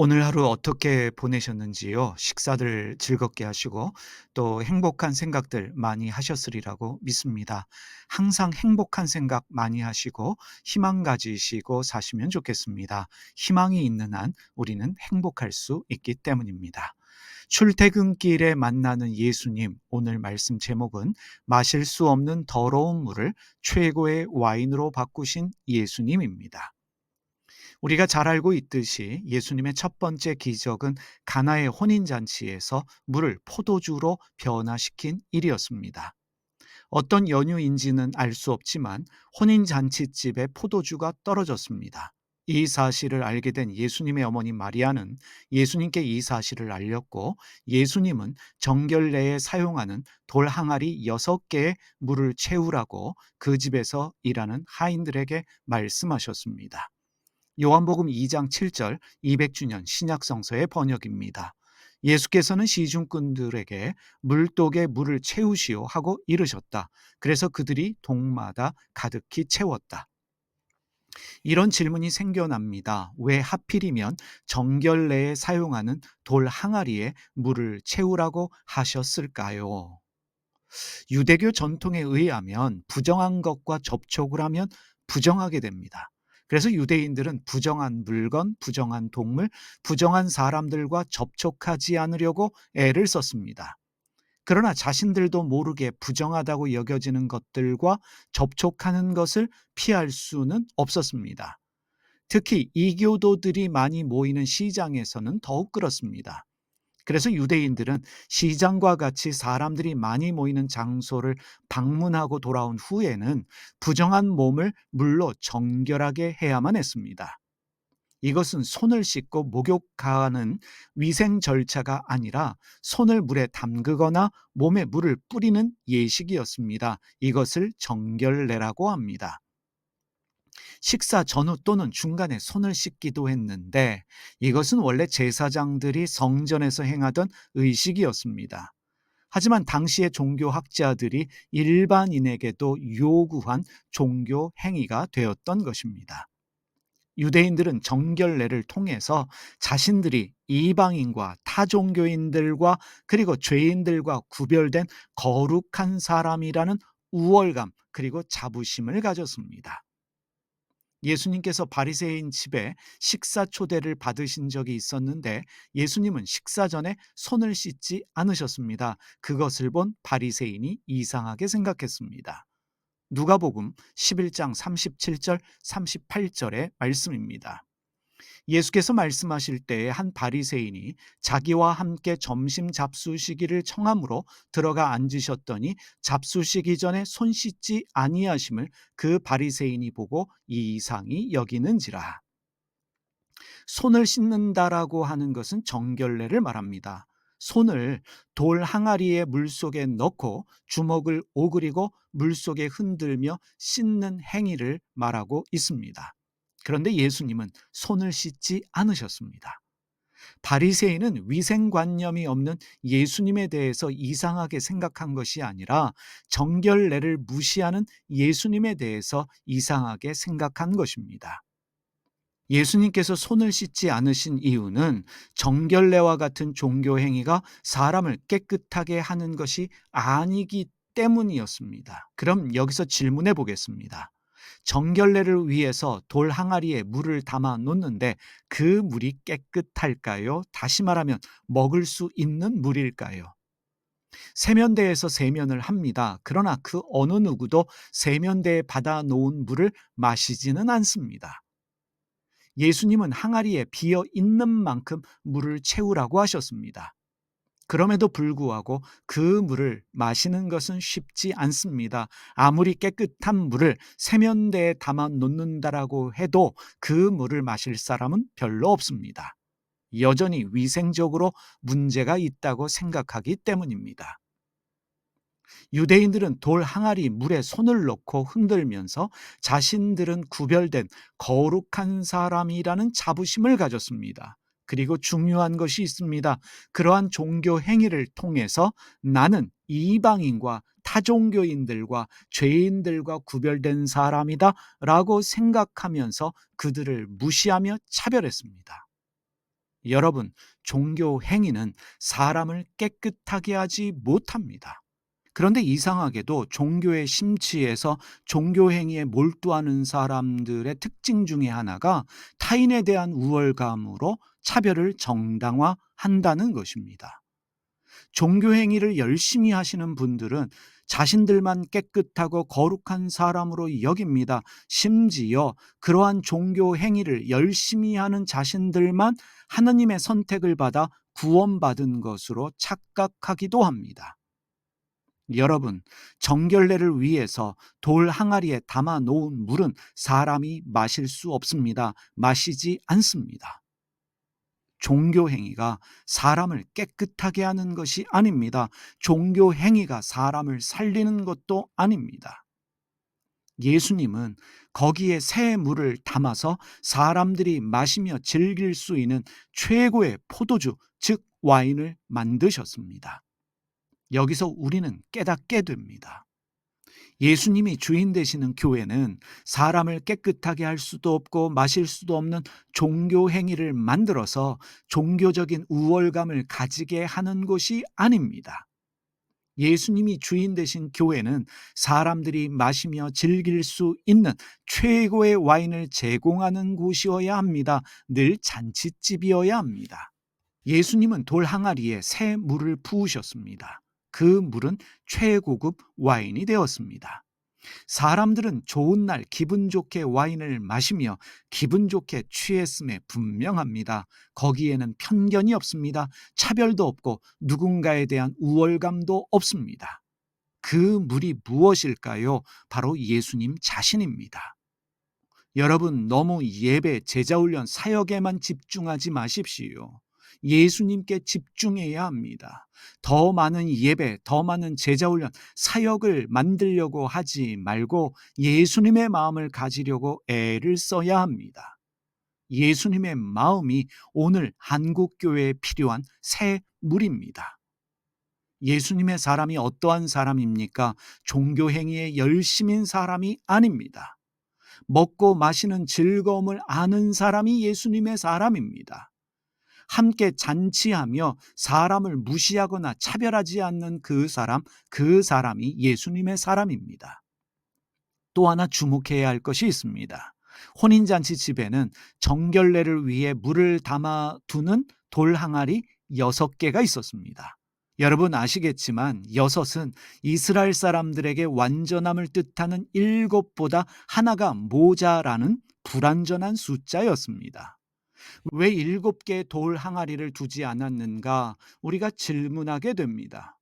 오늘 하루 어떻게 보내셨는지요? 식사들 즐겁게 하시고 또 행복한 생각들 많이 하셨으리라고 믿습니다. 항상 행복한 생각 많이 하시고 희망 가지시고 사시면 좋겠습니다. 희망이 있는 한 우리는 행복할 수 있기 때문입니다. 출퇴근길에 만나는 예수님, 오늘 말씀 제목은 마실 수 없는 더러운 물을 최고의 와인으로 바꾸신 예수님입니다. 우리가 잘 알고 있듯이 예수님의 첫 번째 기적은 가나의 혼인잔치에서 물을 포도주로 변화시킨 일이었습니다. 어떤 연유인지는 알 수 없지만 혼인잔치집에 포도주가 떨어졌습니다. 이 사실을 알게 된 예수님의 어머니 마리아는 예수님께 이 사실을 알렸고 예수님은 정결례에 사용하는 돌 항아리 6개의 물을 채우라고 그 집에서 일하는 하인들에게 말씀하셨습니다. 요한복음 2장 7절 200주년 신약성서의 번역입니다. 예수께서는 시중꾼들에게 물독에 물을 채우시오 하고 이르셨다. 그래서 그들이 동마다 가득히 채웠다. 이런 질문이 생겨납니다. 왜 하필이면 정결례에 사용하는 돌 항아리에 물을 채우라고 하셨을까요? 유대교 전통에 의하면 부정한 것과 접촉을 하면 부정하게 됩니다. 그래서 유대인들은 부정한 물건, 부정한 동물, 부정한 사람들과 접촉하지 않으려고 애를 썼습니다. 그러나 자신들도 모르게 부정하다고 여겨지는 것들과 접촉하는 것을 피할 수는 없었습니다. 특히 이교도들이 많이 모이는 시장에서는 더욱 그렇습니다. 그래서 유대인들은 시장과 같이 사람들이 많이 모이는 장소를 방문하고 돌아온 후에는 부정한 몸을 물로 정결하게 해야만 했습니다. 이것은 손을 씻고 목욕하는 위생 절차가 아니라 손을 물에 담그거나 몸에 물을 뿌리는 예식이었습니다. 이것을 정결례라고 합니다. 식사 전후 또는 중간에 손을 씻기도 했는데 이것은 원래 제사장들이 성전에서 행하던 의식이었습니다. 하지만 당시의 종교학자들이 일반인에게도 요구한 종교 행위가 되었던 것입니다. 유대인들은 정결례를 통해서 자신들이 이방인과 타종교인들과 그리고 죄인들과 구별된 거룩한 사람이라는 우월감 그리고 자부심을 가졌습니다. 예수님께서 바리새인 집에 식사 초대를 받으신 적이 있었는데 예수님은 식사 전에 손을 씻지 않으셨습니다. 그것을 본 바리새인이 이상하게 생각했습니다. 누가복음 11장 37절 38절의 말씀입니다. 예수께서 말씀하실 때에 한 바리새인이 자기와 함께 점심 잡수시기를 청함으로 들어가 앉으셨더니 잡수시기 전에 손 씻지 아니하심을 그 바리새인이 보고 이상히 여기는지라. 손을 씻는다라고 하는 것은 정결례를 말합니다. 손을 돌 항아리의 물 속에 넣고 주먹을 오그리고 물 속에 흔들며 씻는 행위를 말하고 있습니다. 그런데 예수님은 손을 씻지 않으셨습니다. 바리새인은 위생관념이 없는 예수님에 대해서 이상하게 생각한 것이 아니라 정결례를 무시하는 예수님에 대해서 이상하게 생각한 것입니다. 예수님께서 손을 씻지 않으신 이유는 정결례와 같은 종교 행위가 사람을 깨끗하게 하는 것이 아니기 때문이었습니다. 그럼 여기서 질문해 보겠습니다. 정결례를 위해서 돌 항아리에 물을 담아 놓는데 그 물이 깨끗할까요? 다시 말하면 먹을 수 있는 물일까요? 세면대에서 세면을 합니다. 그러나 그 어느 누구도 세면대에 받아 놓은 물을 마시지는 않습니다. 예수님은 항아리에 비어 있는 만큼 물을 채우라고 하셨습니다. 그럼에도 불구하고 그 물을 마시는 것은 쉽지 않습니다. 아무리 깨끗한 물을 세면대에 담아 놓는다라고 해도 그 물을 마실 사람은 별로 없습니다. 여전히 위생적으로 문제가 있다고 생각하기 때문입니다. 유대인들은 돌 항아리 물에 손을 넣고 흔들면서 자신들은 구별된 거룩한 사람이라는 자부심을 가졌습니다. 그리고 중요한 것이 있습니다. 그러한 종교 행위를 통해서 나는 이방인과 타종교인들과 죄인들과 구별된 사람이다 라고 생각하면서 그들을 무시하며 차별했습니다. 여러분, 종교 행위는 사람을 깨끗하게 하지 못합니다. 그런데 이상하게도 종교의 심취에서 종교 행위에 몰두하는 사람들의 특징 중에 하나가 타인에 대한 우월감으로 차별을 정당화한다는 것입니다. 종교 행위를 열심히 하시는 분들은 자신들만 깨끗하고 거룩한 사람으로 여깁니다. 심지어 그러한 종교 행위를 열심히 하는 자신들만 하나님의 선택을 받아 구원받은 것으로 착각하기도 합니다. 여러분, 정결례를 위해서 돌 항아리에 담아 놓은 물은 사람이 마실 수 없습니다. 마시지 않습니다. 종교 행위가 사람을 깨끗하게 하는 것이 아닙니다. 종교 행위가 사람을 살리는 것도 아닙니다. 예수님은 거기에 새 물을 담아서 사람들이 마시며 즐길 수 있는 최고의 포도주, 즉 와인을 만드셨습니다. 여기서 우리는 깨닫게 됩니다. 예수님이 주인 되시는 교회는 사람을 깨끗하게 할 수도 없고 마실 수도 없는 종교 행위를 만들어서 종교적인 우월감을 가지게 하는 곳이 아닙니다. 예수님이 주인 되신 교회는 사람들이 마시며 즐길 수 있는 최고의 와인을 제공하는 곳이어야 합니다. 늘 잔치집이어야 합니다. 예수님은 돌 항아리에 새 물을 부으셨습니다. 그 물은 최고급 와인이 되었습니다. 사람들은 좋은 날 기분 좋게 와인을 마시며 기분 좋게 취했음에 분명합니다. 거기에는 편견이 없습니다. 차별도 없고 누군가에 대한 우월감도 없습니다. 그 물이 무엇일까요? 바로 예수님 자신입니다. 여러분, 너무 예배, 제자훈련, 사역에만 집중하지 마십시오. 예수님께 집중해야 합니다. 더 많은 예배, 더 많은 제자 훈련, 사역을 만들려고 하지 말고 예수님의 마음을 가지려고 애를 써야 합니다. 예수님의 마음이 오늘 한국 교회에 필요한 새 물입니다. 예수님의 사람이 어떠한 사람입니까? 종교 행위에 열심인 사람이 아닙니다. 먹고 마시는 즐거움을 아는 사람이 예수님의 사람입니다. 함께 잔치하며 사람을 무시하거나 차별하지 않는 그 사람, 그 사람이 예수님의 사람입니다. 또 하나 주목해야 할 것이 있습니다. 혼인잔치 집에는 정결례를 위해 물을 담아 두는 돌 항아리 여섯 개가 있었습니다. 여러분 아시겠지만 여섯은 이스라엘 사람들에게 완전함을 뜻하는 일곱보다 하나가 모자라는 불완전한 숫자였습니다. 왜 일곱 개의 돌 항아리를 두지 않았는가 우리가 질문하게 됩니다.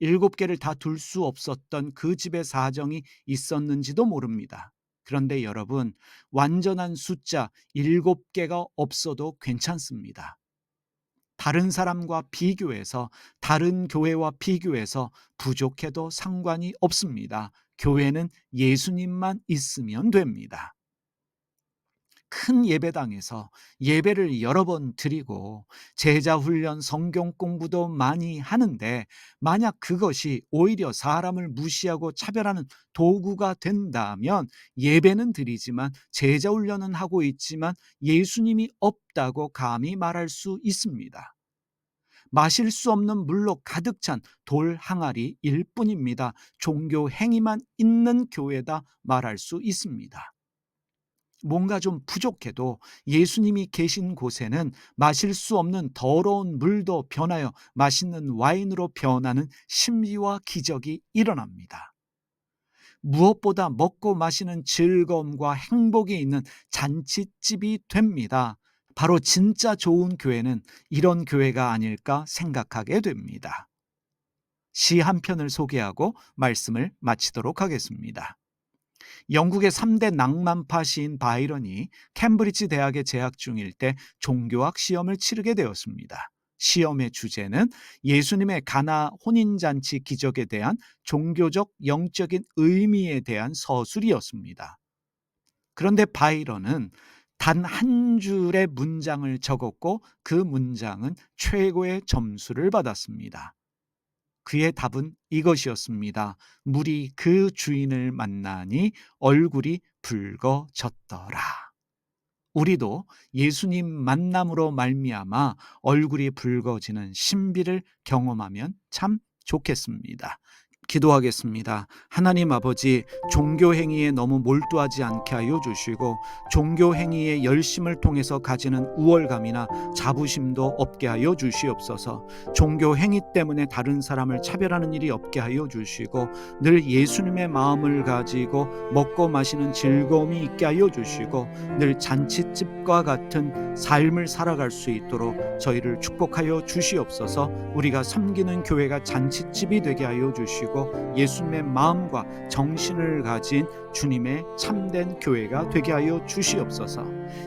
일곱 개를 다 둘 수 없었던 그 집의 사정이 있었는지도 모릅니다. 그런데 여러분, 완전한 숫자 일곱 개가 없어도 괜찮습니다. 다른 사람과 비교해서, 다른 교회와 비교해서 부족해도 상관이 없습니다. 교회는 예수님만 있으면 됩니다. 큰 예배당에서 예배를 여러 번 드리고 제자 훈련 성경 공부도 많이 하는데 만약 그것이 오히려 사람을 무시하고 차별하는 도구가 된다면 예배는 드리지만 제자 훈련은 하고 있지만 예수님이 없다고 감히 말할 수 있습니다. 마실 수 없는 물로 가득 찬 돌 항아리일 뿐입니다. 종교 행위만 있는 교회다 말할 수 있습니다. 뭔가 좀 부족해도 예수님이 계신 곳에는 마실 수 없는 더러운 물도 변하여 맛있는 와인으로 변하는 신비와 기적이 일어납니다. 무엇보다 먹고 마시는 즐거움과 행복이 있는 잔치집이 됩니다. 바로 진짜 좋은 교회는 이런 교회가 아닐까 생각하게 됩니다. 시 한 편을 소개하고 말씀을 마치도록 하겠습니다. 영국의 3대 낭만파 시인 바이런이 캠브리지 대학에 재학 중일 때 종교학 시험을 치르게 되었습니다. 시험의 주제는 예수님의 가나 혼인잔치 기적에 대한 종교적 영적인 의미에 대한 서술이었습니다. 그런데 바이런은 단 한 줄의 문장을 적었고 그 문장은 최고의 점수를 받았습니다. 그의 답은 이것이었습니다. 물이 그 주인을 만나니 얼굴이 붉어졌더라. 우리도 예수님 만남으로 말미암아 얼굴이 붉어지는 신비를 경험하면 참 좋겠습니다. 기도하겠습니다. 하나님 아버지, 종교 행위에 너무 몰두하지 않게 하여 주시고 종교 행위의 열심을 통해서 가지는 우월감이나 자부심도 없게 하여 주시옵소서. 종교 행위 때문에 다른 사람을 차별하는 일이 없게 하여 주시고 늘 예수님의 마음을 가지고 먹고 마시는 즐거움이 있게 하여 주시고 늘 잔치집과 같은 삶을 살아갈 수 있도록 저희를 축복하여 주시옵소서. 우리가 섬기는 교회가 잔치집이 되게 하여 주시고 예수님의 마음과 정신을 가진 주님의 참된 교회가 되게 하여 주시옵소서.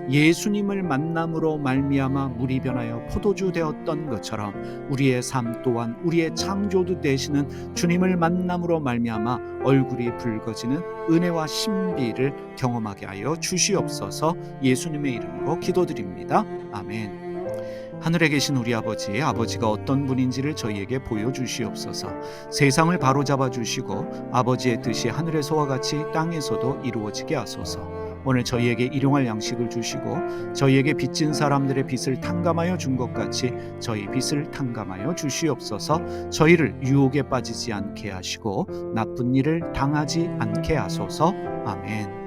예수님을 만남으로 말미암아 물이 변하여 포도주 되었던 것처럼 우리의 삶 또한 우리의 창조주 되시는 주님을 만남으로 말미암아 얼굴이 붉어지는 은혜와 신비를 경험하게 하여 주시옵소서. 예수님의 이름으로 기도드립니다. 아멘. 하늘에 계신 우리 아버지, 아버지가 어떤 분인지를 저희에게 보여주시옵소서. 세상을 바로잡아 주시고 아버지의 뜻이 하늘에서와 같이 땅에서도 이루어지게 하소서. 오늘 저희에게 일용할 양식을 주시고 저희에게 빚진 사람들의 빚을 탕감하여 준 것 같이 저희 빚을 탕감하여 주시옵소서. 저희를 유혹에 빠지지 않게 하시고 나쁜 일을 당하지 않게 하소서. 아멘.